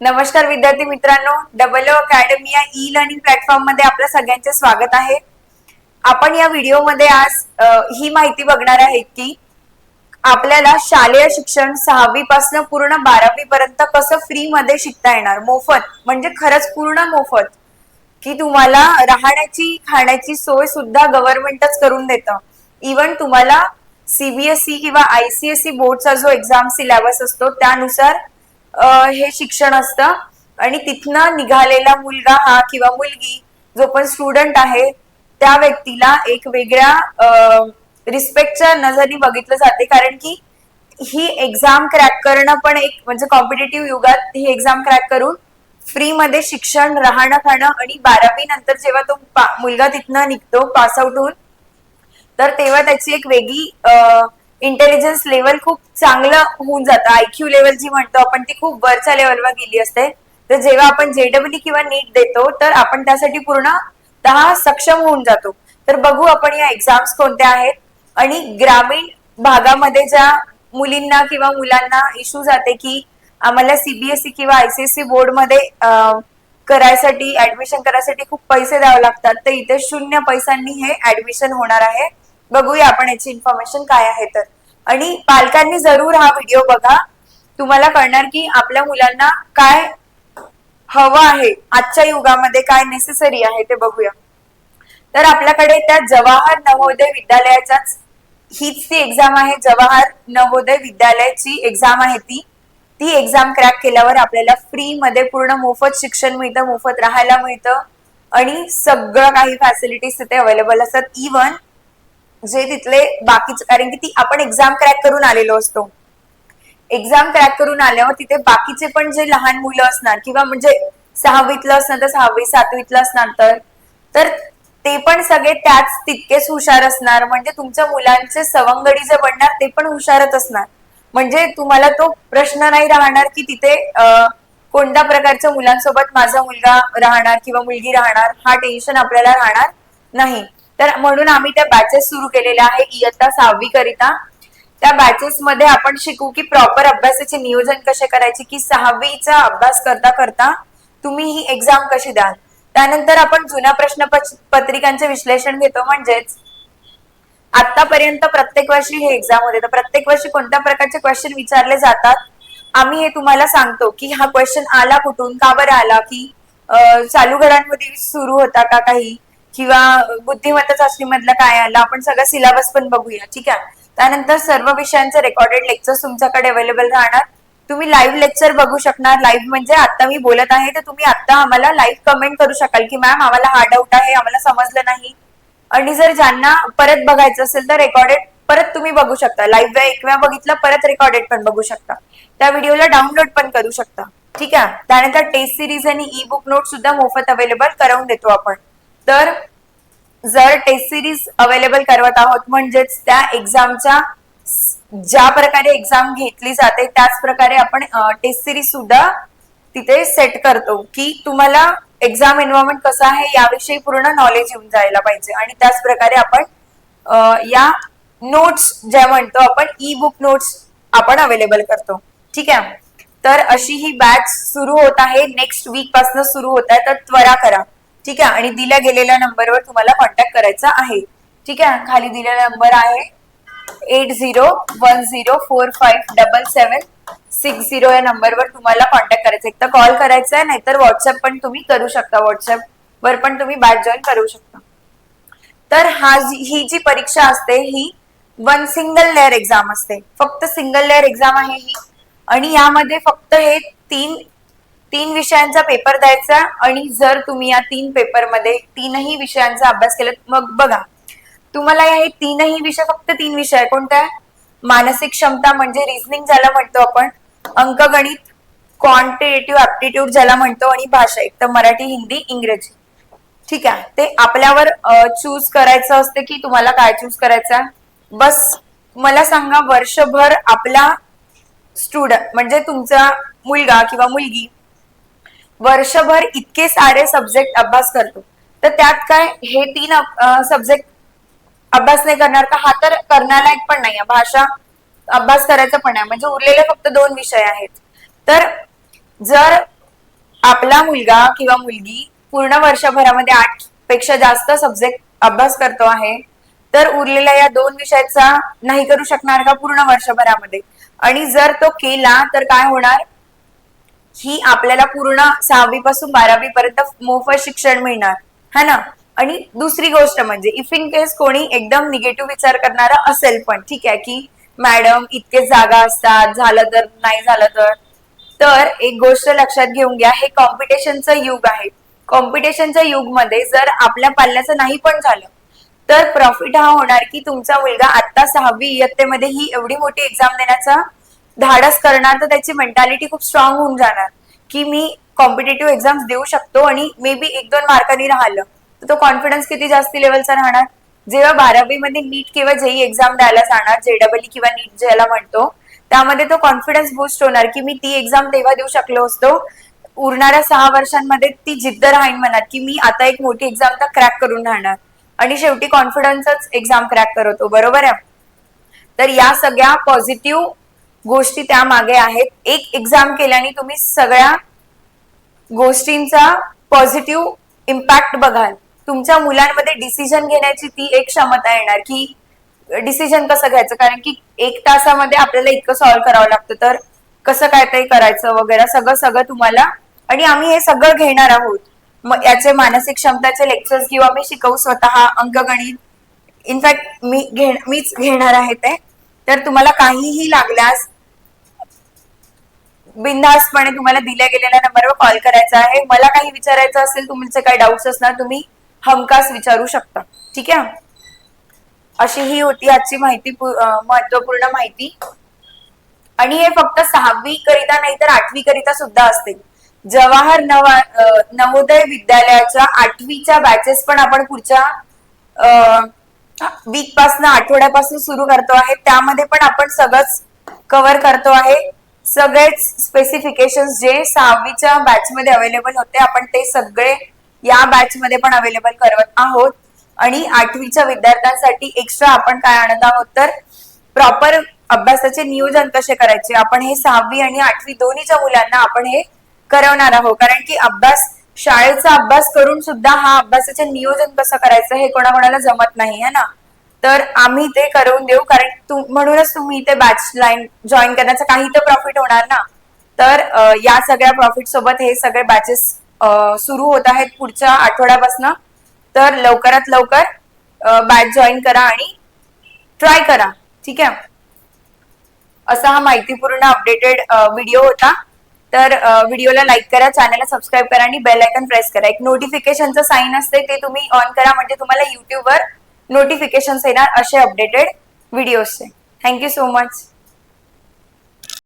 नमस्कार विद्यार्थी मित्रांनो डबल अकॅडमी या ई लर्निंग प्लॅटफॉर्ममध्ये आपल्या सगळ्यांचे स्वागत आहे. आपण या व्हिडिओमध्ये आज अ, ही माहिती बघणार आहे की आपल्याला शालेय शिक्षण सहावी पासून पूर्ण बारावी पर्यंत कसं फ्री मध्ये शिकता येणार? मोफत म्हणजे खरंच पूर्ण मोफत. की तुम्हाला राहण्याची खाण्याची सोय सुद्धा गव्हर्नमेंटच करून देतं. इवन तुम्हाला सीबीएसई किंवा आयसीएसई बोर्डचा जो एक्झाम सिलेबस असतो त्यानुसार हे शिक्षण असतं. आणि तिथनं निघालेला मुलगा हा किंवा मुलगी जो पण स्टुडंट आहे त्या व्यक्तीला एक वेगळ्या रिस्पेक्टच्या नजरनी बघितलं जाते. कारण की ही एक्झाम क्रॅक करणं पण एक म्हणजे कॉम्पिटेटिव्ह युगात ही एक्झाम क्रॅक करून फ्री मध्ये शिक्षण राहणं खाणं आणि बारावी नंतर जेव्हा तो मुलगा तिथनं निघतो पास आउट होऊन तर तेव्हा त्याची एक वेगळी इंटेलिजन्स लेवल खूप चांगलं होऊन जातं. आयक्यू लेवल जी म्हणतो आपण ती खूप वरच्या लेवलवर गेली असते. तर जेव्हा आपण जेडब्ल्यू किंवा नीट देतो तर आपण त्यासाठी पूर्णतः सक्षम होऊन जातो. तर बघू आपण या एक्झाम्स कोणत्या आहेत. आणि ग्रामीण भागामध्ये ज्या मुलींना किंवा मुलांना इश्यू जाते की आम्हाला सीबीएसई किंवा आयसीएसई बोर्डमध्ये मध्ये करायसाठी ऍडमिशन करायसाठी खूप पैसे द्यावे लागतात. तर इथे शून्य पैशांनी हे ऍडमिशन होणार आहे. बघूया आपण याची इन्फॉर्मेशन काय आहे तर. आणि पालकांनी जरूर हा व्हिडिओ बघा. तुम्हाला कळणार की आपल्या मुलांना काय हवं आहे आजच्या युगामध्ये काय नेसेसरी आहे ते बघूया. तर आपल्याकडे त्या जवाहर नवोदय विद्यालयाच्याच हीच ती एक्झाम आहे जवाहर नवोदय विद्यालयाची एक्झाम आहे ती. ती एक्झाम क्रॅक केल्यावर आपल्याला फ्री मध्ये पूर्ण मोफत शिक्षण मिळतं मोफत राहायला मिळतं. आणि सगळं काही फॅसिलिटीज तिथे अवेलेबल असतात. इवन जे तिथले बाकीचे कारण की ती आपण एक्झाम क्रॅक करून आलेलो असतो. एक्झाम क्रॅक करून आल्यावर तिथे बाकीचे पण जे लहान मुलं असणार किंवा म्हणजे सहावीतलं असणार तर सहावी सातवीतलं असणार तर तर ते पण सगळे त्याच तितकेच हुशार असणार. म्हणजे तुमच्या मुलांचे सवंगडी जे बनणार ते पण हुशारच असणार. म्हणजे तुम्हाला तो प्रश्न नाही राहणार की तिथे कोणत्या प्रकारच्या मुलांसोबत माझा मुलगा राहणार किंवा मुलगी राहणार हा टेन्शन आपल्याला राहणार नाही. तर म्हणून आम्ही त्या बॅचेस सुरू केलेल्या आहे इयत्ता सहावी करिता. त्या बॅचेस मध्ये आपण शिकू की प्रॉपर अभ्यासाचे नियोजन कसे करायचे की सहावीचा अभ्यास करता करता तुम्ही ही एक्झाम कशी द्याल? त्यानंतर आपण जुन्या प्रश्न पत्रिकांचे विश्लेषण घेतो. म्हणजेच आतापर्यंत प्रत्येक वर्षी हे एक्झाम होते. तर प्रत्येक वर्षी कोणत्या प्रकारचे क्वेश्चन विचारले जातात? आम्ही हे तुम्हाला सांगतो की हा क्वेश्चन आला कुठून? का बरं आला? की चालू घडांमध्ये सुरू होता का काही? किंवा बुद्धिमत्ता चाचणीमधला काय आला आपण सगळं सिलेबस पण बघूया ठीक आहे? त्यानंतर सर्व विषयांचे रेकॉर्डेड लेक्चर तुमच्याकडे अवेलेबल राहणार. तुम्ही लाईव्ह लेक्चर बघू शकणार. लाईव्ह म्हणजे आता मी बोलत आहे तर तुम्ही आता आम्हाला लाईव्ह कमेंट करू शकाल की मॅम आम्हाला हा डाऊट आहे आम्हाला समजलं नाही. आणि जर ज्यांना परत बघायचं असेल तर रेकॉर्डेड परत तुम्ही बघू शकता. लाईव्ह एक वेळा बघितलं परत रेकॉर्डेड पण बघू शकता. त्या व्हिडिओला डाउनलोड पण करू शकता. ठीक आहे? त्यानंतर टेस्ट सिरीज आणि ई बुक नोट सुद्धा मोफत अवेलेबल करून देतो आपण. तर जर टेस्ट सिरीज अवेलेबल करवत आहोत म्हणजेच त्या एक्झामच्या ज्या प्रकारे एक्झाम घेतली जाते त्याच प्रकारे आपण टेस्ट सिरीज सुद्धा तिथे सेट करतो की तुम्हाला एक्झाम एन्व्हायरमेंट कसं आहे याविषयी पूर्ण नॉलेज येऊन जायला पाहिजे. आणि त्याच प्रकारे आपण या नोट्स ज्या म्हणतो आपण ई बुक नोट्स आपण अवेलेबल करतो. ठीक आहे? तर अशी ही बॅच सुरू होत आहे. नेक्स्ट वीकपासून सुरू होत आहे. तर त्वरा करा. ठीक आहे? आणि दिल्या गेलेल्या नंबरवर तुम्हाला कॉन्टॅक्ट करायचा आहे. ठीक आहे? खाली दिलेला नंबर आहे eight zero one zero four five double seven six zero या नंबरवर तुम्हाला कॉन्टॅक्ट करायचा. एक तर कॉल करायचा आहे नाहीतर व्हॉट्सअप पण तुम्ही करू शकता. व्हॉट्सअप वर पण तुम्ही बॅच जॉईन करू शकता. तर हा ही जी परीक्षा असते ही वन सिंगल लेअर एक्झाम असते. फक्त सिंगल लेअर एक्झाम आहे ही. आणि यामध्ये फक्त हे तीन तीन विषयांचा पेपर द्यायचा आणि जर तुम्ही या तीन पेपरमध्ये तीनही विषयांचा अभ्यास केला मग बघा. तुम्हाला हे तीनही विषय फक्त तीन विषय आहे. कोणत्या मानसिक क्षमता म्हणजे रिझनिंग ज्याला म्हणतो आपण अंकगणित क्वांटिटेटिव्ह ऍप्टिट्यूड ज्याला म्हणतो आणि भाषा. एक तर मराठी हिंदी इंग्रजी. ठीक आहे? ते आपल्यावर चूज करायचं असतं की तुम्हाला काय चूज करायचं बस मला सांगा वर्षभर आपला स्टुडंट म्हणजे तुमचा मुलगा किंवा मुलगी वर्षभर इतके सारे सब्जेक्ट अभ्यास करतो. तर त्यात काय हे तीन सब्जेक्ट अभ्यास नाही करणार का? हा तर करण्यालायक पण नाही भाषा अभ्यास करायचा पण नाही. म्हणजे उरलेले फक्त दोन विषय आहेत. तर जर आपला मुलगा किंवा मुलगी पूर्ण वर्षभरामध्ये आठपेक्षा जास्त सब्जेक्ट अभ्यास करतो आहे तर उरलेल्या या दोन विषयाचा नाही करू शकणार का पूर्ण वर्षभरामध्ये? आणि जर तो केला तर काय होणार? ही आपल्याला पूर्ण सहावी पासून बारावी पर्यंत मोफत शिक्षण मिळणार. है ना? आणि दुसरी गोष्ट म्हणजे इफ इन केस कोणी एकदम निगेटिव्ह विचार करणारा असेल पण ठीक आहे की मॅडम इतके जागा असतात झालं तर नाही झालं तर. तर एक गोष्ट लक्षात घेऊन घ्या हे कॉम्पिटिशनचं युग आहे. कॉम्पिटिशनच्या युगमध्ये जर आपल्या पाल्याचं नाही पण झालं तर प्रॉफिट हा होणार की तुमचा मुलगा आता सहावी इयत्तेमध्ये ही एवढी मोठी एक्झाम देण्याचा धाडस करणार तर त्याची मेंटॅलिटी खूप स्ट्रॉंग होऊन जाणार. की मी कॉम्पिटेटिव्ह एक्झाम्स देऊ शकतो आणि मे बी एक दोन मार्कांनी राहिलं तर तो कॉन्फिडन्स किती जास्ती लेवलचा राहणार? जेव्हा बारावीमध्ये नीट किंवा जेई एक्झाम द्यायला जाणार जेडबल किंवा नीट ज्याला म्हणतो त्यामध्ये तो कॉन्फिडन्स बूस्ट होणार की मी ती एक्झाम तेव्हा देऊ शकलो असतो. उरणाऱ्या सहा वर्षांमध्ये ती जिद्द राहीन म्हणत की मी आता एक मोठी एक्झाम तर क्रॅक करून राहणार. आणि शेवटी कॉन्फिडन्सच एक्झाम क्रॅक करतो बरोबर आहे? तर या सगळ्या पॉझिटिव्ह गोष्टी त्या मागे आहेत. एक एक्झाम केल्याने तुम्ही सगळ्या गोष्टींचा पॉझिटिव्ह इम्पॅक्ट बघाल. तुमच्या मुलांमध्ये डिसिजन घेण्याची ती एक क्षमता येणार की डिसिजन कसं घ्यायचं? कारण की एक तासामध्ये आपल्याला इतकं सॉल्व्ह करावं लागतं. तर कसं काय ते करायचं वगैरे सगळं सगळं तुम्हाला आणि आम्ही हे सगळं घेणार आहोत. मग याचे मानसिक क्षमताचे लेक्चर्स किंवा मी शिकवू स्वतः अंकगणित इनफॅक्ट मी घे मीच घेणार आहे ते. तर तुम्हाला काहीही लागल्यास बिनधास्तपणे तुम्हाला दिल्या गेलेल्या नंबरवर कॉल करायचा आहे. मला काही विचारायचं असेल तुमचे काही डाऊट्स असणार तुम्ही हमखास विचारू शकता. ठीक आहे? अशी ही होती आजची माहिती महत्त्वपूर्ण माहिती. आणि हे फक्त सहावी करिता नाही तर आठवी करिता सुद्धा असते. जवाहर नवा नवोदय विद्यालयाच्या आठवीच्या बॅचेस पण आपण पुढच्या वीकपासून आठवड्यापासून सुरू करतो आहे. त्यामध्ये पण आपण सगळंच कव्हर करतो आहे. सगळेच स्पेसिफिकेशन जे सहावीच्या बॅच मध्ये अवेलेबल होते आपण ते सगळे या बॅच मध्ये पण अवेलेबल करत आहोत. आणि आठवीच्या विद्यार्थ्यांसाठी एक्स्ट्रा आपण काय आणत आहोत तर प्रॉपर अभ्यासाचे नियोजन कसे करायचे? आपण हे सहावी आणि आठवी दोन्हीच्या मुलांना आपण हे करवणार आहोत. कारण की अभ्यास शाळेचा अभ्यास करून सुद्धा हा अभ्यासाचे नियोजन कसं करायचं हे कोणाकोणाला जमत नाही है ना? तर आम्ही ते करून देऊ कारण तू म्हणूनच तुम्ही इथे बॅच लाईन जॉईन करण्याचा काही तर प्रॉफिट होणार ना? तर या सगळ्या प्रॉफिट सोबत हे सगळे बॅचेस सुरू होत आहेत पुढच्या आठवड्यापासून. तर लवकरात लवकर बॅच जॉईन करा आणि ट्राय करा ठीक आहे? असा हा माहितीपूर्ण अपडेटेड व्हिडिओ होता. तर व्हिडिओला लाईक करा चॅनलला सबस्क्राईब करा आणि बेल आयकन प्रेस करा. एक नोटिफिकेशनचं साईन असते ते तुम्ही ऑन करा. म्हणजे तुम्हाला युट्यूबवर नोटिफिकेशन येणार असे अपडेटेड व्हिडिओजचे थँक्यू सो मच